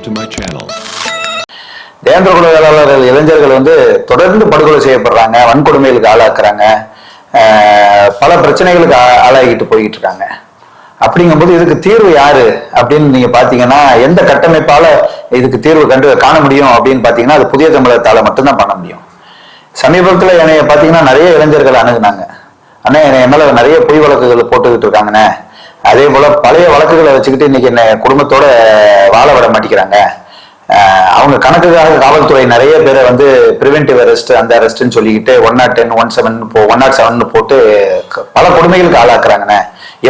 subscribe to my channel. தேந்திர வேளாளர்கள் இளைஞர்கள் வந்து தொடர்ந்து படுகொலை செய்யப்படுறாங்க வன்கொடுமைகளுக்கு ஆளாக்குறாங்க. பல பிரச்சனைகளுக்கு ஆளாகிட்டு போய்கிட்டு இருக்காங்க அப்படிங்கும்போது இதுக்கு தீர்வு யாரு அப்படின்னு நீங்க பாத்தீங்கன்னா எந்த கட்டமைப்பால இதுக்கு தீர்வு கண்டு காண முடியும் அப்படின்னு பாத்தீங்கன்னா அது புதிய தமிழகத்தால மட்டும்தான் பண்ண முடியும். சமீபத்துல என்னைய பாத்தீங்கன்னா நிறைய இளைஞர்கள் அணுகுனாங்க. அண்ணா என்னை என் மேல நிறைய பொய் வழக்குகள் போட்டுக்கிட்டு இருக்காங்கண்ணே. அதே போல பழைய வழக்குகளை வச்சுக்கிட்டு இன்னைக்கு என்ன குடும்பத்தோட வாழ விட மாட்டேங்கிறாங்க. அவங்க கணக்குக்காக காவல்துறை நிறைய பேரை வந்து பிரிவென்டிவ் அரெஸ்ட் அந்த அரெஸ்ட்னு சொல்லிக்கிட்டு one nought ten one seven one nought seven போட்டு பல கொடுமைகளுக்கு ஆளாக்குறாங்கண்ணே.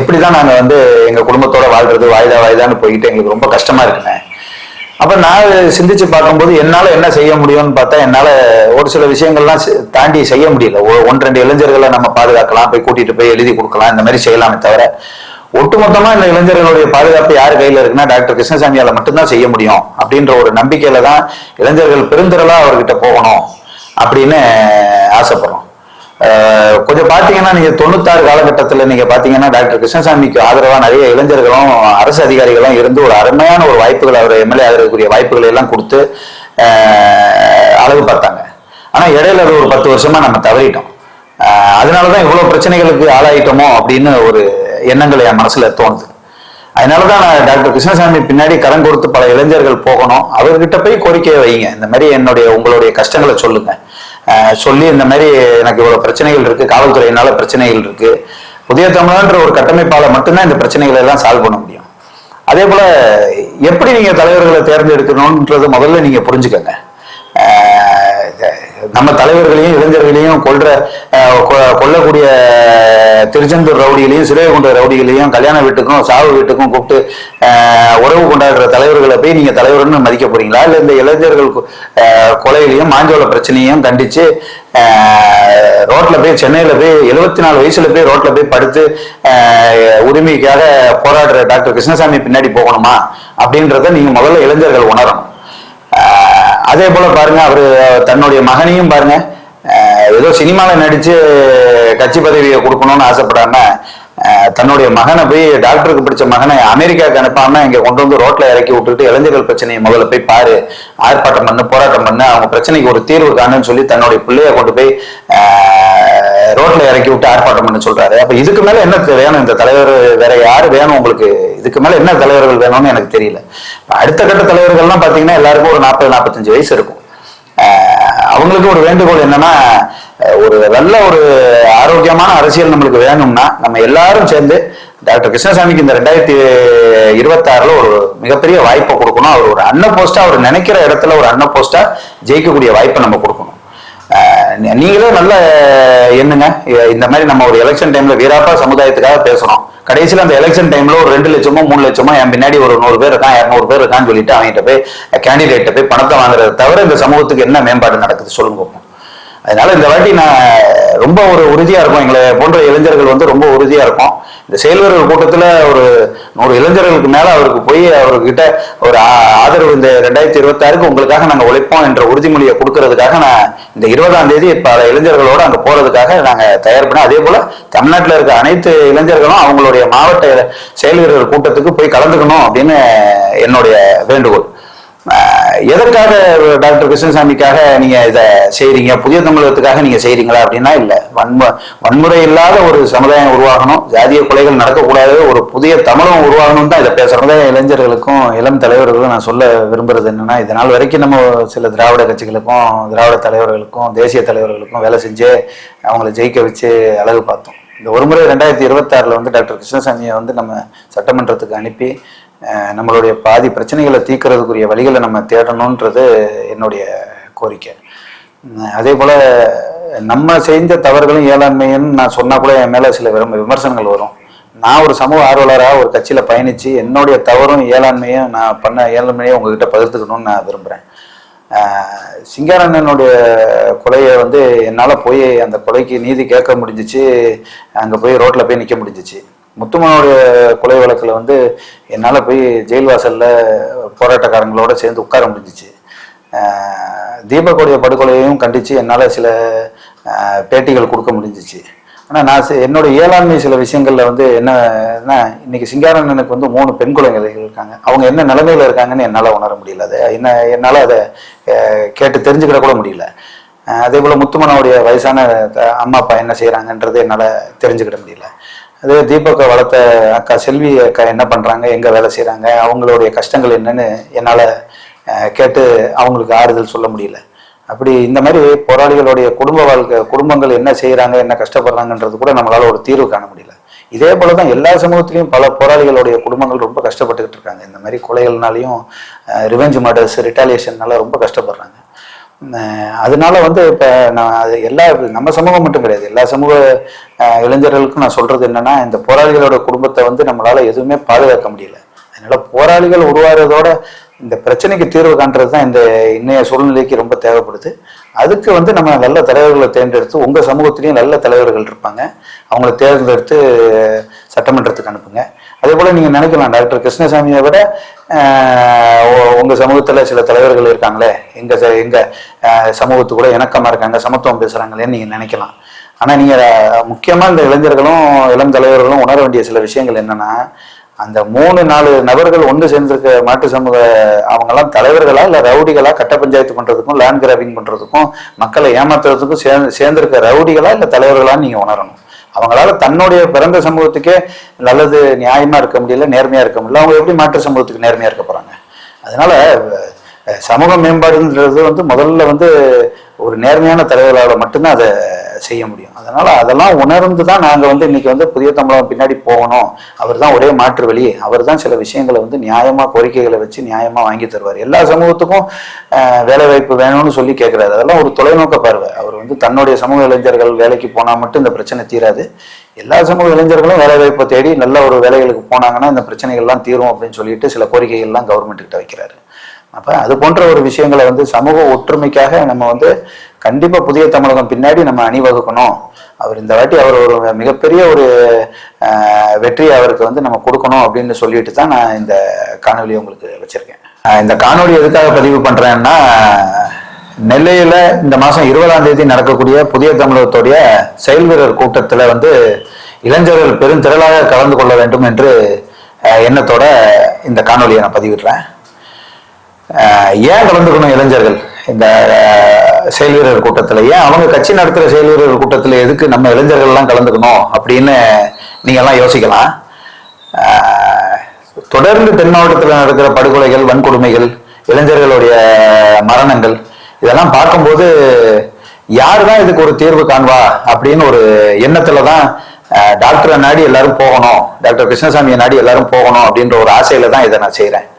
எப்படிதான் நாங்கள் வந்து எங்கள் குடும்பத்தோட வாழ்றது வாய்தா வாய்தான்னு போய்கிட்டு எங்களுக்கு ரொம்ப கஷ்டமா இருக்குண்ணே. அப்போ நான் சிந்திச்சு பார்க்கும்போது என்னால் என்ன செய்ய முடியும்னு பார்த்தா என்னால் ஒரு சில விஷயங்கள்லாம் தாண்டி செய்ய முடியல. ஒன்று ரெண்டு இளைஞர்களை நம்ம பாதுகாக்கலாம் போய் கூட்டிகிட்டு போய் எழுதி கொடுக்கலாம் இந்த மாதிரி செய்யலாமே தவிர ஒட்டுமொத்தமா இந்த இளைஞர்களுடைய பாதுகாப்பு யார் கையில இருக்குன்னா டாக்டர் கிருஷ்ணசாமியால மட்டும்தான் செய்ய முடியும் அப்படின்ற ஒரு நம்பிக்கையில தான் இளைஞர்கள் பெருந்திரளா அவர்கிட்ட போகணும் அப்படின்னு ஆசைப்படுறோம். கொஞ்சம் பாத்தீங்கன்னா நீங்க தொண்ணூத்தாறு காலகட்டத்துல நீங்க பாத்தீங்கன்னா டாக்டர் கிருஷ்ணசாமிக்கு ஆதரவா நிறைய இளைஞர்களும் அரசு அதிகாரிகளும் இருந்து ஒரு அருமையான ஒரு வாய்ப்புகள் அவர் எம்எல்ஏ ஆகிறதுக்குரிய வாய்ப்புகளை எல்லாம் கொடுத்து அளவு அழகு பார்த்தாங்க. ஆனா இடையில ஒரு பத்து வருஷமா நம்ம தவறிட்டோம். அதனால அதனாலதான் இவ்வளவு பிரச்சனைகளுக்கு ஆளாயிட்டோமோ அப்படின்னு ஒரு எண்ணங்கள் என் மனசுல தோணுது. அதனாலதான் நான் டாக்டர் கிருஷ்ணசாமி பின்னாடி கடன் கொடுத்து பல இளைஞர்கள் போகணும். அவர்கிட்ட போய் கோரிக்கையை வைங்க. இந்த மாதிரி என்னுடைய உங்களுடைய கஷ்டங்களை சொல்லுங்க. சொல்லி இந்த மாதிரி எனக்கு இவ்வளவு பிரச்சனைகள் இருக்கு. காவல்துறையினால பிரச்சனைகள் இருக்கு. புதிய தமிழன்ற ஒரு கட்டமைப்பால மட்டும்தான் இந்த பிரச்சனைகளை எல்லாம் சால்வ் பண்ண முடியும். அதே போல எப்படி நீங்க தலைவர்களை தேர்ந்தெடுக்கணும்ன்றது முதல்ல நீங்க புரிஞ்சுக்கங்க. நம்ம தலைவர்களையும் இளைஞர்களையும் கொள்ற கொ- கொல்லக்கூடிய திருச்செந்தூர் ரவுடிகளையும் சிறைகுண்ட ரவுடிகளையும் கல்யாண வீட்டுக்கும் சாவு வீட்டுக்கும் கூப்பிட்டு உறவு கொண்டாடுற தலைவர்களை போய் நீங்க தலைவர்னு மதிக்க போறீங்களா இல்ல இந்த இளைஞர்கள் கொலையிலையும் அஹ் மாஞ்சோள பிரச்சனையும் கண்டிச்சு ரோட்ல போய் சென்னையில போய் எழுபத்தி நாலு வயசுல போய் ரோட்ல போய் படுத்து உரிமைக்காக போராடுற டாக்டர் கிருஷ்ணசாமி பின்னாடி போகணுமா? அப்படின்றத நீங்க முதல்ல இளைஞர்கள் உணரணும். அதே போல பாருங்க அவரு தன்னுடைய மகனையும் பாருங்க ஏதோ சினிமாவில் நடிச்சு கட்சி பதவியை கொடுக்கணும்னு ஆசைப்படாம தன்னுடைய மகனை போய் டாக்டருக்கு பிடிச்ச மகனை அமெரிக்காவுக்கு அனுப்பாம இங்க கொண்டு வந்து ரோட்ல இறக்கி விட்டுட்டு இளைஞர்கள் பிரச்சனையை முதல்ல போய் பாரு ஆர்ப்பாட்டம் பண்ணு போராட்டம் பண்ணு அவங்க பிரச்சனைக்கு ஒரு தீர்வு காணுன்னு சொல்லி தன்னுடைய பிள்ளைய கொண்டு போய் ரோட்ல இறக்கி விட்டு ஆர்ப்பாட்டம் பண்ண சொல்றாரு. அப்ப இதுக்கு மேல என்ன வேணும்? இந்த தலைவர் வேற யாரு வேணும் உங்களுக்கு? இதுக்கு மேல என்ன தலைவர்கள் வேணும்னு எனக்கு தெரியல. அடுத்த கட்ட தலைவர்கள்லாம் பாத்தீங்கன்னா எல்லாருக்கும் ஒரு நாற்பது நாற்பத்தஞ்சு வயசு இருக்கும். அவங்களுக்கு ஒரு வேண்டுகோள் என்னன்னா ஒரு நல்ல ஒரு ஆரோக்கியமான அரசியல் நம்மளுக்கு வேணும்னா நம்ம எல்லாரும் சேர்ந்து டாக்டர் கிருஷ்ணசாமிக்கு இந்த ரெண்டாயிரத்தி இருபத்தாறுல ஒரு மிகப்பெரிய வாய்ப்பை கொடுக்கணும். அவர் ஒரு அன்ன போஸ்டா அவர் நினைக்கிற இடத்துல ஒரு அன்ன போஸ்டா ஜெயிக்கக்கூடிய வாய்ப்பை நம்ம கொடுக்கணும். நீங்களே நல்ல எண்ணுங்க. இந்த மாதிரி நம்ம ஒரு எலெக்ஷன் டைம்ல வீராப்பா சமுதாயத்துக்காக பேசுறோம் கடைசியில் அந்த எலெக்ஷன் டைம்ல ஒரு ரெண்டு லட்சமோ மூணு லட்சமோ என் பின்னாடி ஒரு நூறு பேர் இருக்கான் இரநூறு பேர் இருக்கான்னு சொல்லிட்டு அவங்ககிட்ட போய் கேண்டிடேட்டை போய் பணத்தை வாங்குறத தவிர இந்த சமூகத்துக்கு என்ன மேம்பாடு நடக்குது சொல்லுங்க அதனால இந்த வாட்டி நான் ரொம்ப ஒரு உறுதியா இருக்கும். எங்களை போன்ற இளைஞர்கள் வந்து ரொம்ப உறுதியா இருக்கும். இந்த செயல்வர்கள் கூட்டத்துல ஒரு நூறு இளைஞர்களுக்கு மேல அவருக்கு போய் அவர்கிட்ட ஒரு ஆதரவு இந்த ரெண்டாயிரத்தி இருபத்தாறுக்கு உங்களுக்காக நாங்க உழைப்போம் என்ற உறுதிமொழியை கொடுக்கறதுக்காக நான் இந்த இருபதாம் தேதி பல இளைஞர்களோட அங்க போறதுக்காக நாங்க தயார் பண்ணோம். அதே போல தமிழ்நாட்டில் இருக்க அனைத்து இளைஞர்களும் அவங்களுடைய மாவட்ட செயல் கூட்டத்துக்கு போய் கலந்துக்கணும் அப்படின்னு என்னுடைய வேண்டுகோள். எதற்காக டாக்டர் கிருஷ்ணசாமிக்காக நீங்க இதை செய்யறீங்க புதிய தமிழகத்துக்காக நீங்க செய்யறீங்களா அப்படின்னா இல்ல. வன்மு வன்முறை இல்லாத ஒரு சமுதாயம் உருவாகணும். ஜாதிய கொலைகள் நடக்கக்கூடாது. ஒரு புதிய தமிழகம் உருவாகணும் தான் இதை பேசுறோம் சமுதாய இளைஞர்களுக்கும் இளம் தலைவர்களுக்கும் நான் சொல்ல விரும்புறது என்னன்னா இதனால் வரைக்கும் நம்ம சில திராவிட கட்சிகளுக்கும் திராவிட தலைவர்களுக்கும் தேசிய தலைவர்களுக்கும் வேலை செஞ்சு அவங்கள ஜெயிக்க வச்சு அழகு பார்த்தோம். இந்த ஒரு முறை ரெண்டாயிரத்தி இருபத்தாறுல வந்து டாக்டர் கிருஷ்ணசாமியை வந்து நம்ம சட்டமன்றத்துக்கு அனுப்பி நம்மளுடைய பாதி பிரச்சனைகளை தீர்க்கறதுக்குரிய வழிகளை நம்ம தேடணுன்றது என்னுடைய கோரிக்கை. அதே போல நம்ம செஞ்ச தவறுகளும் ஏழாண்மைன்னு நான் சொன்னா கூட என் மேலே சில விரும்ப விமர்சனங்கள் வரும். நான் ஒரு சமூக ஆர்வலராக ஒரு கட்சியில் பயணித்து என்னுடைய தவறும் ஏழாண்மையும் நான் பண்ண இயலாண்மையை உங்ககிட்ட பகிர்ந்துக்கணும்னு நான் விரும்புகிறேன் சிங்காரண்ணனுடைய கொலையை வந்து என்னால் போய் அந்த கொலைக்கு நீதி கேட்க முடிஞ்சிச்சு. அங்கே போய் ரோட்டில் போய் நிற்க முடிஞ்சிச்சு. முத்துமனுடைய கொலை வழக்கில் வந்து என்னால் போய் ஜெயில் வாசலில் போராட்டக்காரங்களோட சேர்ந்து உட்கார முடிஞ்சிச்சு. ஆஹ் படுகொலையையும் கண்டித்து என்னால் சில பேட்டிகள் கொடுக்க முடிஞ்சிச்சு. ஆனால் நான் சி- என்னோட இயலாண்மை சில விஷயங்களில் வந்து என்னன்னா இன்னைக்கு சிங்காரண்ணனுக்கு வந்து மூணு பெண் குழந்தைகள் இருக்காங்க. அவங்க என்ன நிலைமையில் இருக்காங்கன்னு என்னால் உணர முடியல. அதை என்ன என்னால் அதை கேட்டு தெரிஞ்சுக்கிட கூட முடியல. அதே போல் முத்துமனோடைய வயசான அம்மா அப்பா என்ன செய்கிறாங்கன்றது என்னால் தெரிஞ்சுக்கிட முடியல. அதே தீபக்கை வளர்த்த அக்கா செல்வி அக்கா என்ன பண்ணுறாங்க எங்கே வேலை செய்கிறாங்க அவங்களுடைய கஷ்டங்கள் என்னன்னு என்னால் கேட்டு அவங்களுக்கு ஆறுதல் சொல்ல முடியல. அப்படி இந்த மாதிரி போராளிகளுடைய குடும்ப வாழ்க்கை குடும்பங்கள் என்ன செய்கிறாங்க என்ன கஷ்டப்படுறாங்கன்றது கூட நம்மளால ஒரு தீர்வு காண முடியல. இதே போல தான் எல்லா சமூகத்திலையும் பல போராளிகளுடைய குடும்பங்கள் ரொம்ப கஷ்டப்பட்டுக்கிட்டு இருக்காங்க. இந்த மாதிரி கொலைகள்னாலையும் ரிவெஞ்ச் மர்டர்ஸ் ரிட்டாலியேஷன்னால ரொம்ப கஷ்டப்படுறாங்க. அதனால வந்து இப்போ நான் அது எல்லா நம்ம சமூகம் மட்டும் கிடையாது. எல்லா சமூக இளைஞர்களுக்கும் நான் சொல்றது என்னன்னா இந்த போராளிகளோட குடும்பத்தை வந்து நம்மளால எதுவுமே பாதுகாக்க முடியல. அதனால போராளிகள் உருவாகிறதோட இந்த பிரச்சனைக்கு தீர்வு காண்றது தான் இந்த இன்னைய சூழ்நிலைக்கு ரொம்ப தேவைப்படுது. அதுக்கு வந்து நம்ம நல்ல தலைவர்களை தேர்ந்தெடுத்து உங்கள் சமூகத்திலையும் நல்ல தலைவர்கள் இருப்பாங்க. அவங்கள தேர்ந்தெடுத்து சட்டமன்றத்துக்கு அனுப்புங்க. அதே போல் நீங்கள் நினைக்கலாம் டாக்டர் கிருஷ்ணசாமியை விட உங்கள் சமூகத்தில் சில தலைவர்கள் இருக்காங்களே எங்கள் ச- சமூகத்து கூட இணக்கமாக இருக்காங்க சமத்துவம் பேசுகிறாங்களேன்னு நீங்கள் நினைக்கலாம். ஆனால் நீங்கள் முக்கியமாக இந்த இளைஞர்களும் இளம் தலைவர்களும் உணர வேண்டிய சில விஷயங்கள் என்னன்னா அந்த மூணு நாலு நபர்கள் ஒன்று சேர்ந்திருக்க மாட்டு சமூக அவங்கெல்லாம் தலைவர்களா இல்லை ரவுடிகளா கட்ட பஞ்சாயத்து பண்ணுறதுக்கும் லேண்ட் கிராபிங் பண்ணுறதுக்கும் மக்களை ஏமாத்துறதுக்கும் சேர்ந்து சேர்ந்திருக்க ரவுடிகளா இல்லை தலைவர்களான்னு நீங்கள் உணரணும். அவங்களால தன்னுடைய பிறந்த சமூகத்துக்கே நல்லது நியாயமா இருக்க முடியல நேர்மையா இருக்க முடியல. அவங்க எப்படி மாற்று சமூகத்துக்கு நேர்மையா இருக்க போறாங்க? அதனால சமூக மேம்பாடுன்றது வந்து முதல்ல வந்து ஒரு நேர்மையான தலைவர்களால் மட்டும்தான் அதை செய்ய முடியும். அதனால அதெல்லாம் உணர்ந்து தான் நாங்க வந்து இன்னைக்கு வந்து புதிய தமிழகம் பின்னாடி போகணும். அவர் தான் ஒரே மாற்று வழி அவர் தான் சில விஷயங்களை வந்து நியாயமா கோரிக்கைகளை வச்சு நியாயமா வாங்கி தருவார். எல்லா சமூகத்துக்கும் வேலைவாய்ப்பு வேலை வாய்ப்பு வேணும்னு சொல்லி கேட்கிறாரு அதெல்லாம் ஒரு தொலைநோக்க பார்வை. அவர் வந்து தன்னுடைய சமூக இளைஞர்கள் வேலைக்கு போனா மட்டும் இந்த பிரச்சனை தீராது. எல்லா சமூக இளைஞர்களும் வேலை வாய்ப்பை தேடி நல்ல ஒரு வேலைகளுக்கு போனாங்கன்னா இந்த பிரச்சனைகள்லாம் தீரும் அப்படின்னு சொல்லிட்டு சில கோரிக்கைகள்லாம் கவர்மெண்ட் கிட்ட வைக்கிறாரு. அப்ப அது போன்ற ஒரு விஷயங்களை வந்து சமூக ஒற்றுமைக்காக நம்ம வந்து கண்டிப்பா புதிய தமிழகம் பின்னாடி நம்ம அணிவகுக்கணும். அவர் இந்த வாட்டி அவர் ஒரு மிகப்பெரிய ஒரு வெற்றியை அவருக்கு வந்து நம்ம கொடுக்கணும் அப்படின்னு சொல்லிட்டு தான் நான் இந்த காணொலியை உங்களுக்கு வச்சிருக்கேன். இந்த காணொலி எதுக்காக பதிவு பண்றேன்னா நெல்லையில இந்த மாசம் இருபதாம் தேதி நடக்கக்கூடிய புதிய தமிழகத்துடைய செயல் வீரர் கூட்டத்துல வந்து இளைஞர்கள் பெருந்திரளாக கலந்து கொள்ள வேண்டும் என்று எண்ணத்தோட இந்த காணொலியை நான் பதிவிடுறேன். ஏன் கலந்துக்கணும் இளைஞர்கள்? இந்த செயல் வீரர் கூட்டத்தில். ஏன் அவங்க கட்சி நடத்துகிற செயல் வீரர் கூட்டத்தில் எதுக்கு நம்ம இளைஞர்கள்லாம் கலந்துக்கணும் அப்படின்னு நீங்கள்லாம் யோசிக்கலாம். தொடர்ந்து தென் மாவட்டத்தில் நடக்கிற படுகொலைகள் வன்கொடுமைகள் இளைஞர்களுடைய மரணங்கள் இதெல்லாம் பார்க்கும்போது யார் தான் இதுக்கு ஒரு தீர்வு காண்பா அப்படின்னு ஒரு எண்ணத்துல தான் டாக்டரை நாடி எல்லாரும் போகணும் டாக்டர் கிருஷ்ணசாமியை நாடி எல்லாரும் போகணும் அப்படின்ற ஒரு ஆசையில தான் இதை நான் செய்கிறேன்